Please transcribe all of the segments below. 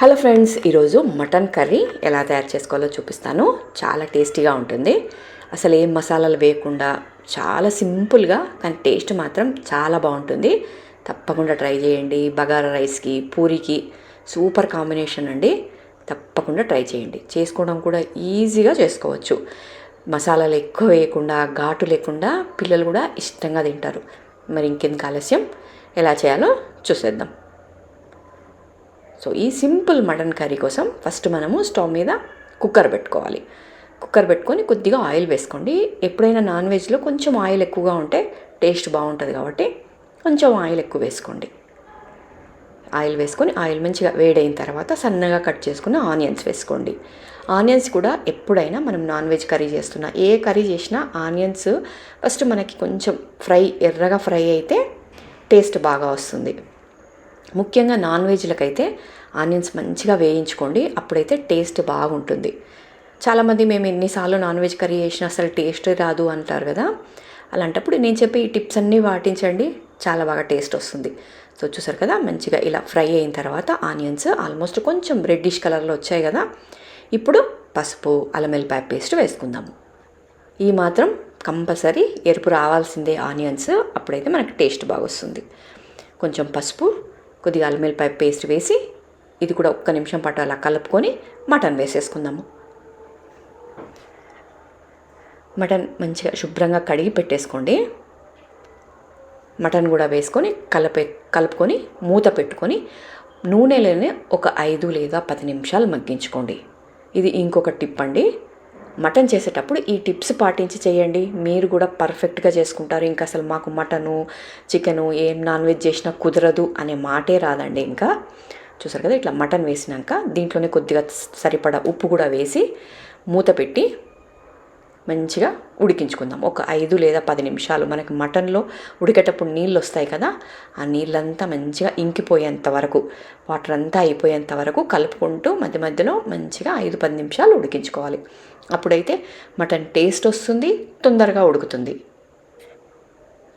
Hello friends ఈరోజు mutton curry ఎలా తయారు చేసుకోవాలో చూపిస్తాను. చాలా టేస్టీగా ఉంటుంది. అసలు ఏం మసాలాలు వేయకుండా చాలా సింపుల్గా కానీ టేస్ట్ మాత్రం చాలా బాగుంటుంది. తప్పకుండా ట్రై చేయండి. బగారా రైస్కి పూరికి సూపర్ కాంబినేషన్ అండి. తప్పకుండా ట్రై చేయండి. చేసుకోవడం కూడా ఈజీగా చేసుకోవచ్చు. మసాలాలు ఎక్కువ వేయకుండా ఘాటు లేకుండా పిల్లలు కూడా ఇష్టంగా తింటారు. మరి ఇంకెందుకు ఆలస్యం ఎలా చేయాలో చూసేద్దాం. సో ఈ సింపుల్ మటన్ కర్రీ కోసం ఫస్ట్ మనము స్టవ్ మీద కుక్కర్ పెట్టుకోవాలి. కుక్కర్ పెట్టుకొని కొద్దిగా ఆయిల్ వేసుకోండి. ఎప్పుడైనా నాన్ వెజ్లో కొంచెం ఆయిల్ ఎక్కువగా ఉంటే టేస్ట్ బాగుంటుంది కాబట్టి కొంచెం ఆయిల్ ఎక్కువ వేసుకోండి. ఆయిల్ వేసుకొని ఆయిల్ మంచిగా వేడైన తర్వాత సన్నగా కట్ చేసుకున్న ఆనియన్స్ వేసుకోండి. ఆనియన్స్ కూడా ఎప్పుడైనా మనం నాన్ వెజ్ కర్రీ చేస్తున్నా ఏ కర్రీ చేసినా ఆనియన్స్ ఫస్ట్ మనకి కొంచెం ఫ్రై ఎర్రగా ఫ్రై అయితే టేస్ట్ బాగా వస్తుంది. ముఖ్యంగా నాన్ వెజ్లకైతే ఆనియన్స్ మంచిగా వేయించుకోండి అప్పుడైతే టేస్ట్ బాగుంటుంది. చాలామంది మేము ఎన్నిసార్లు నాన్ వెజ్ కర్రీ చేసినా అసలు టేస్ట్ రాదు అంటారు కదా అలాంటప్పుడు నేను చెప్పే ఈ టిప్స్ అన్నీ పాటించండి చాలా బాగా టేస్ట్ వస్తుంది. సో చూసారు కదా మంచిగా ఇలా ఫ్రై అయిన తర్వాత ఆనియన్స్ ఆల్మోస్ట్ కొంచెం రెడ్డిష్ కలర్లో వచ్చాయి కదా ఇప్పుడు పసుపు అల్లం వెల్లిపాయ పేస్ట్ వేసుకుందాము. ఈ మాత్రం కంపల్సరీ ఎరుపు రావాల్సిందే ఆనియన్స్ అప్పుడైతే మనకి టేస్ట్ బాగా వస్తుంది కొంచెం పసుపు కొద్దిగా అల్లం వెల్లిపాయ పేస్ట్ వేసి ఇది కూడా ఒక్క నిమిషం పాటు అలా కలుపుకొని మటన్ వేసేసుకుందాము. మటన్ మంచిగా శుభ్రంగా కడిగి పెట్టేసుకోండి. మటన్ కూడా వేసుకొని కలపే కలుపుకొని మూత పెట్టుకొని నూనెలోనే ఒక ఐదు లేదా పది నిమిషాలు మగ్గించుకోండి. ఇది ఇంకొక టిప్ అండి. మటన్ చేసేటప్పుడు ఈ టిప్స్ పాటించి చేయండి. మీరు కూడా పర్ఫెక్ట్గా చేసుకుంటారు. ఇంకా అసలు మాకు మటను చికెను ఏం నాన్ వెజ్ చేసినా కుదరదు అనే మాటే రాదండి ఇంకా. చూసారు కదా ఇట్లా మటన్ వేసినాక దీంట్లోనే కొద్దిగా సరిపడా ఉప్పు కూడా వేసి మూత పెట్టి మంచిగా ఉడికించుకుందాం. ఒక ఐదు లేదా పది నిమిషాలు మనకి మటన్లో ఉడికేటప్పుడు నీళ్ళు వస్తాయి కదా ఆ నీళ్ళంతా మంచిగా ఇంకిపోయేంత వరకు వాటర్ అంతా అయిపోయేంత వరకు కలుపుకుంటూ మధ్య మధ్యలో మంచిగా ఐదు పది నిమిషాలు ఉడికించుకోవాలి. అప్పుడైతే మటన్ టేస్ట్ వస్తుంది తొందరగా ఉడుకుతుంది.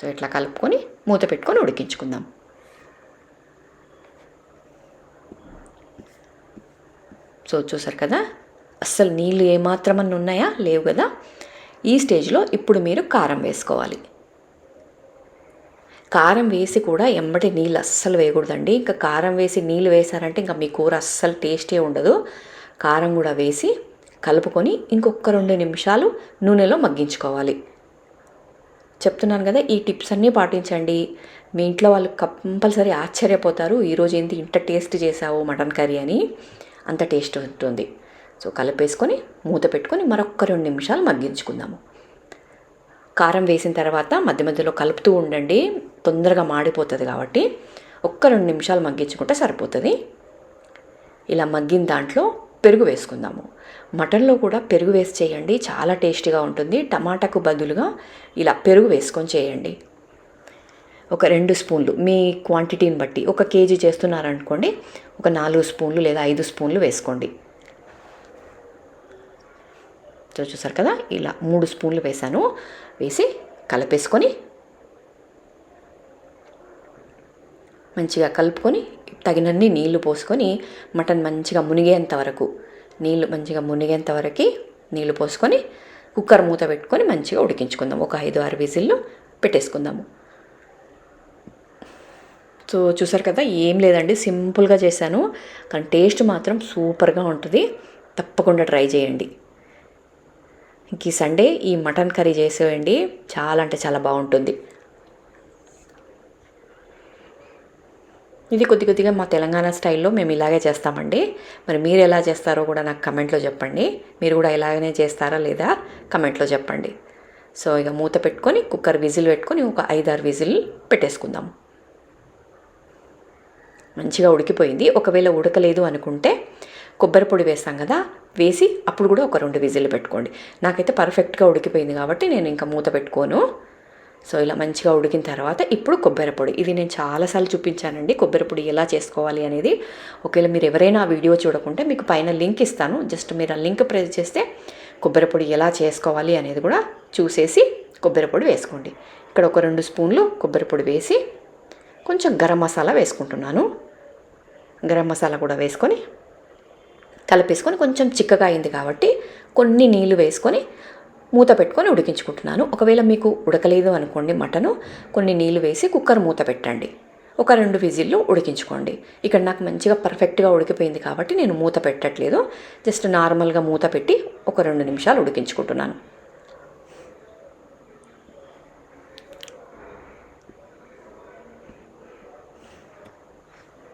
సో ఇట్లా కలుపుకొని మూత పెట్టుకొని ఉడికించుకుందాం. సో చూసారు కదా? అస్సలు నీళ్ళు ఏమాత్రమన్నా ఉన్నాయా? లేవు కదా? ఈ స్టేజ్లో ఇప్పుడు మీరు కారం వేసుకోవాలి. కారం వేసి కూడా ఎంబటి నీళ్ళు అస్సలు వేయకూడదండి. ఇంకా కారం వేసి నీళ్ళు వేసారంటే ఇంకా మీ కూర అస్సలు టేస్టే ఉండదు. కారం కూడా వేసి కలుపుకొని ఇంకొక రెండు నిమిషాలు నూనెలో మగ్గించుకోవాలి. చెప్తున్నాను కదా ఈ టిప్స్ అన్నీ పాటించండి. మీ ఇంట్లో వాళ్ళు కంపల్సరీ ఆశ్చర్యపోతారు ఈరోజు ఏంటి ఇంత టేస్ట్ చేసావు మటన్ కర్రీ అని. అంత టేస్ట్ ఉంటుంది. సో కలిపేసుకొని మూత పెట్టుకొని మరొక రెండు నిమిషాలు మగ్గించుకుందాము. కారం వేసిన తర్వాత మధ్య మధ్యలో కలుపుతూ ఉండండి. తొందరగా మాడిపోతుంది కాబట్టి ఒక్క రెండు నిమిషాలు మగ్గించుకుంటే సరిపోతుంది. ఇలా మగ్గిన దాంట్లో పెరుగు వేసుకుందాము. మటన్లో కూడా పెరుగు వేసి చేయండి. చాలా టేస్టీగా ఉంటుంది. టమాటాకు బదులుగా ఇలా పెరుగు వేసుకొని చేయండి. ఒక రెండు స్పూన్లు మీ క్వాంటిటీని బట్టి. ఒక కేజీ చేస్తున్నారనుకోండి ఒక నాలుగు స్పూన్లు లేదా ఐదు స్పూన్లు వేసుకోండి. సో చూసారు కదా? ఇలా మూడు స్పూన్లు వేసాను వేసి కలిపేసుకొని మంచిగా కలుపుకొని తగినన్ని నీళ్ళు పోసుకొని మటన్ మంచిగా మునిగేంత వరకు నీళ్ళు మంచిగా మునిగేంత వరకు నీళ్ళు పోసుకొని కుక్కర్ మూత పెట్టుకొని మంచిగా ఉడికించుకుందాం. ఒక ఐదు ఆరు విజిల్లు పెట్టేసుకుందాము. సో చూసారు కదా? ఏం లేదండి సింపుల్గా చేశాను. కానీ టేస్ట్ మాత్రం సూపర్గా ఉంటుంది. తప్పకుండా ట్రై చేయండి. ఇంక ఈ సండే ఈ మటన్ కర్రీ చేసేయండి. చాలా అంటే చాలా బాగుంటుంది. ఇది కొద్ది కొద్దిగా మా తెలంగాణ స్టైల్లో మేము ఇలాగే చేస్తామండి. మరి మీరు ఎలా చేస్తారో కూడా నాకు కమెంట్లో చెప్పండి. మీరు కూడా ఇలాగనే చేస్తారా లేదా కమెంట్లో చెప్పండి. సో ఇక మూత పెట్టుకొని కుక్కర్ విజిల్ పెట్టుకొని ఒక ఐదారు విజిల్ పెట్టేసుకుందాం. మంచిగా ఉడికిపోయింది. ఒకవేళ ఉడకలేదు అనుకుంటే కొబ్బరి పొడి వేస్తాం కదా వేసి అప్పుడు కూడా ఒక రెండు విజిల్లు పెట్టుకోండి. నాకైతే పర్ఫెక్ట్గా ఉడికిపోయింది కాబట్టి నేను ఇంకా మూత పెట్టుకోను. సో ఇలా మంచిగా ఉడికిన తర్వాత ఇప్పుడు కొబ్బరి పొడి. ఇది నేను చాలాసార్లు చూపించానండి కొబ్బరి పొడి ఎలా చేసుకోవాలి అనేది. ఒకవేళ మీరు ఎవరైనా ఆ వీడియో చూడకుంటే మీకు పైన లింక్ ఇస్తాను. జస్ట్ మీరు ఆ లింక్ ప్రెస్ చేస్తే కొబ్బరి పొడి ఎలా చేసుకోవాలి అనేది కూడా చూసేసి కొబ్బరి పొడి వేసుకోండి. ఇక్కడ ఒక రెండు స్పూన్లు కొబ్బరి పొడి వేసి కొంచెం గరం మసాలా వేసుకుంటున్నాను. గరం మసాలా కూడా వేసుకొని కలిపేసుకొని కొంచెం చిక్కగా అయింది కాబట్టి కొన్ని నీళ్ళు వేసుకొని మూత పెట్టుకొని ఉడికించుకుంటున్నాను. ఒకవేళ మీకు ఉడకలేదు అనుకోండి మటను కొన్ని నీళ్ళు వేసి కుక్కర్ మూత పెట్టండి. ఒక రెండు విజిల్లు ఉడికించుకోండి. ఇక్కడ నాకు మంచిగా పర్ఫెక్ట్గా ఉడికిపోయింది కాబట్టి నేను మూత పెట్టట్లేదు. జస్ట్ నార్మల్గా మూత పెట్టి ఒక రెండు నిమిషాలు ఉడికించుకుంటున్నాను.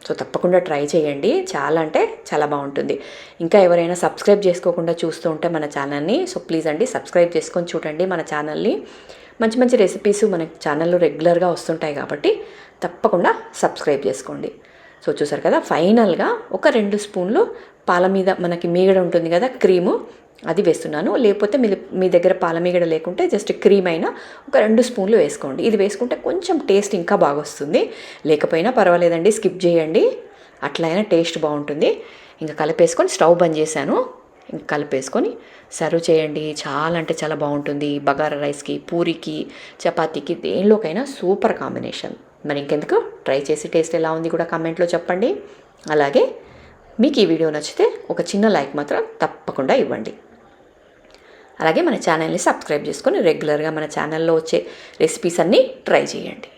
సో తప్పకుండా ట్రై చేయండి. చాలా అంటే చాలా బాగుంటుంది. ఇంకా ఎవరైనా సబ్స్క్రైబ్ చేసుకోకుండా చూస్తూ ఉంటే మన ఛానల్ని సో ప్లీజ్ అండి సబ్స్క్రైబ్ చేసుకొని చూడండి మన ఛానల్ని. మంచి మంచి రెసిపీస్ మన ఛానల్లో రెగ్యులర్గా వస్తుంటాయి కాబట్టి తప్పకుండా సబ్స్క్రైబ్ చేసుకోండి. సో చూసారు కదా ఫైనల్గా ఒక రెండు స్పూన్లు పాల మీద మనకి మీగడ ఉంటుంది కదా క్రీము. అది వేస్తున్నాను. లేకపోతే మీ మీ దగ్గర పాల మీగడ లేకుంటే జస్ట్ క్రీమ్ అయినా ఒక రెండు స్పూన్లు వేసుకోండి. ఇది వేసుకుంటే కొంచెం టేస్ట్ ఇంకా బాగా వస్తుంది లేకపోయినా పర్వాలేదండి స్కిప్ చేయండి. అట్లయినా టేస్ట్ బాగుంటుంది. ఇంకా కలిపేసుకొని స్టవ్ బంద్ చేశాను. ఇంకా కలిపేసుకొని సర్వ్ చేయండి. చాలా అంటే చాలా బాగుంటుంది. బగారా రైస్కి పూరికి చపాతీకి దేనిలోకైనా సూపర్ కాంబినేషన్. మరి ఇంకెందుకు? ట్రై చేసి టేస్ట్ ఎలా ఉంది కూడా కామెంట్లో చెప్పండి. అలాగే మీకు ఈ వీడియో నచ్చితే ఒక చిన్న లైక్ మాత్రం తప్పకుండా ఇవ్వండి. అలాగే మన ఛానల్ని సబ్స్క్రైబ్ చేసుకొని రెగ్యులర్గా మన ఛానల్లో వచ్చే రెసిపీస్ అన్నీ ట్రై చేయండి.